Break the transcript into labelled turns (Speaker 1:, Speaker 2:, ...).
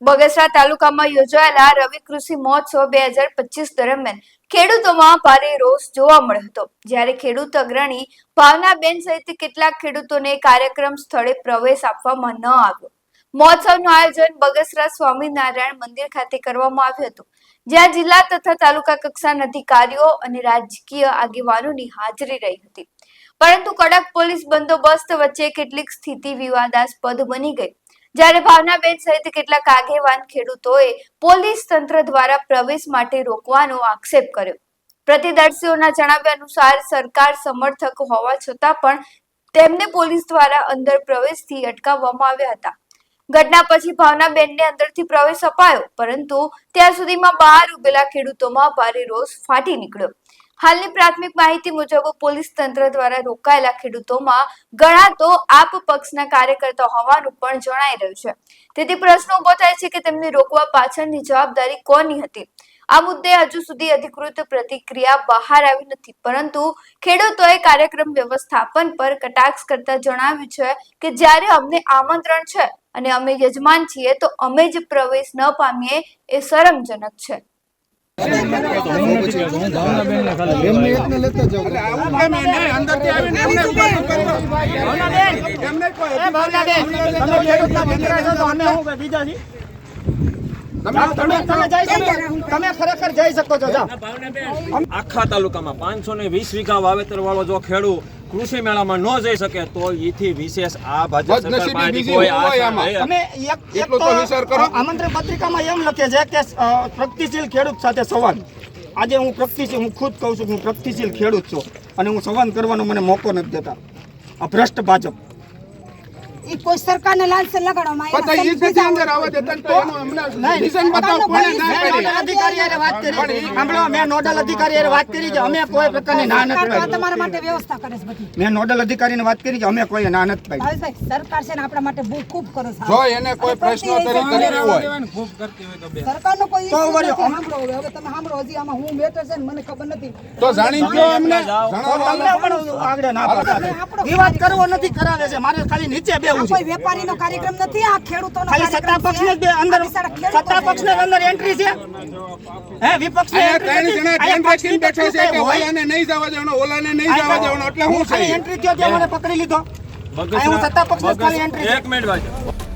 Speaker 1: બગસરા તાલુકામાં યોજાયેલા રવિ કૃષિ મહોત્સવ બે હજાર પચીસ દરમિયાન ખેડૂતોમાં ભારે રોષ જોવા મળ્યો હતો. જ્યારે ખેડૂત અગ્રણી ભાવનાબેન સહિત કેટલાક ખેડૂતોને કાર્યક્રમ સ્થળે પ્રવેશ આપવામાં ન આવ્યો. મહોત્સવનું આયોજન બગસરા સ્વામિનારાયણ મંદિર ખાતે કરવામાં આવ્યું હતું. જ્યાં જિલ્લા તથા તાલુકા કક્ષાના અધિકારીઓ અને રાજકીય આગેવાનોની હાજરી રહી હતી. પરંતુ કડક પોલીસ બંદોબસ્ત વચ્ચે કેટલીક સ્થિતિ વિવાદાસ્પદ બની ગઈ. જ્યારે ભાવનાબેન સહિત કેટલાક આગેવાન ખેડૂતોએ પોલીસ તંત્ર દ્વારા પ્રવેશ માટે રોકવાનો આક્ષેપ કર્યો. પ્રતિદર્શીઓના જણાવ્યા અનુસાર સરકાર સમર્થક હોવા છતાં પણ તેમને પોલીસ દ્વારા અંદર પ્રવેશથી અટકાવવામાં આવ્યા હતા. ઘટના પછી ભાવનાબેનને અંદરથી પ્રવેશ અપાયો, પરંતુ ત્યાં સુધીમાં બહાર ઉભેલા ખેડૂતોમાં ભારે રોષ ફાટી નીકળ્યો. હાલની પ્રાથમિક માહિતી મુજબ પોલીસ તંત્ર દ્વારા રોકાયેલા ખેડૂતોમાં ઘણા તો આપ પક્ષના કાર્યકર્તા હોવાનું પણ જણાઈ રહ્યું છે. તેથી પ્રશ્ન ઊભો થાય છે કે તેમને રોકવા પાછળની જવાબદારી કોની હતી? આ મુદ્દે હજુ સુધી અધિકૃત પ્રતિક્રિયા બહાર આવી નથી, પરંતુ ખેડૂતોએ કાર્યક્રમ વ્યવસ્થાપન પર કટાક્ષ કરતા જણાવ્યું છે કે જ્યારે અમને આમંત્રણ છે અને અમે યજમાન છીએ, તો અમે જ પ્રવેશ ન પામીએ એ શરમજનક છે.
Speaker 2: એમને એકને લેતા જાઓ
Speaker 3: અંદરથી આવીને એમને ઊભા કરી. એમને કોઈ
Speaker 4: તમે જઈ શકો તમે ખરેખર જઈ શકો છો
Speaker 5: આખા તાલુકામાં પાંચસો ને વીસ વીઘા વાવેતર વાળો જો ખેડૂત કૃષિ મેળામાં ન જઈ શકે તો એથી વિશેષ આ ભાજપ.
Speaker 4: આમંત્રણ પત્રિકામાં એમ લખે છે કે પ્રગતિશીલ ખેડૂત સાથે સંવાદ. આજે હું પ્રગતિશીલ હું ખુદ કહું છું હું પ્રગતિશીલ ખેડૂત છું અને હું સંવાદ કરવાનો મને મોકો નથી દેતા. આ ભ્રષ્ટ ભાજપ.
Speaker 6: ઈ કોઈ સરકારને લાલચ લગાડવામાં
Speaker 3: પણ ઈ નથી અંદર આવવા દેતા તો એનું અમને reason બતાવો કોણે ના
Speaker 4: કરી. અધિકારી હારે વાત કરી સાંભળો મેં નોડલ અધિકારી હારે વાત કરી કે અમે કોઈ પ્રકારની ના નથી પાડી.
Speaker 6: તમારા માટે વ્યવસ્થા કરે છે બધી.
Speaker 4: મેં નોડલ અધિકારીને વાત કરી કે અમે કોઈ ના નથી પાડી.
Speaker 6: ભાવેશભાઈ સરકાર છે ને આપણા માટે બહુ ખૂબ કરે છે
Speaker 3: જો એને કોઈ પ્રશ્નોત્તરી કરવી હોય.
Speaker 6: ખૂબ કરતી હોય
Speaker 4: તો
Speaker 6: issue
Speaker 4: વળી
Speaker 6: નથી. સાંભળો હવે. હવે તમે સાંભળો હજી આમાં હું મેટર છે ને મને ખબર નથી.
Speaker 3: તો જાણી ગયો અમને. જાણો
Speaker 4: તમને પણ આગળ ના પાડતા વિવાદ કરવો નથી કરાવે છે. મારે ખાલી નીચે
Speaker 6: આ કોઈ વેપારીનો કાર્યક્રમ નથી આ ખેડૂતોનો
Speaker 4: ખાલી સત્તા પક્ષને જ અંદર સત્તા પક્ષને જ અંદર એન્ટ્રી છે. હે વિપક્ષ
Speaker 3: અહીંયા ત્રણ જણા ધ્યાન રાખીને બેઠા છે કે ઓલાને નહીં જવા દેવાનો ઓલાને નહીં જવા દેવાનો એટલે હું છે.
Speaker 4: એન્ટ્રી થયો કે મને પકડી લીધો? હું સત્તા પક્ષને ખાલી એન્ટ્રી
Speaker 5: એક મિનિટ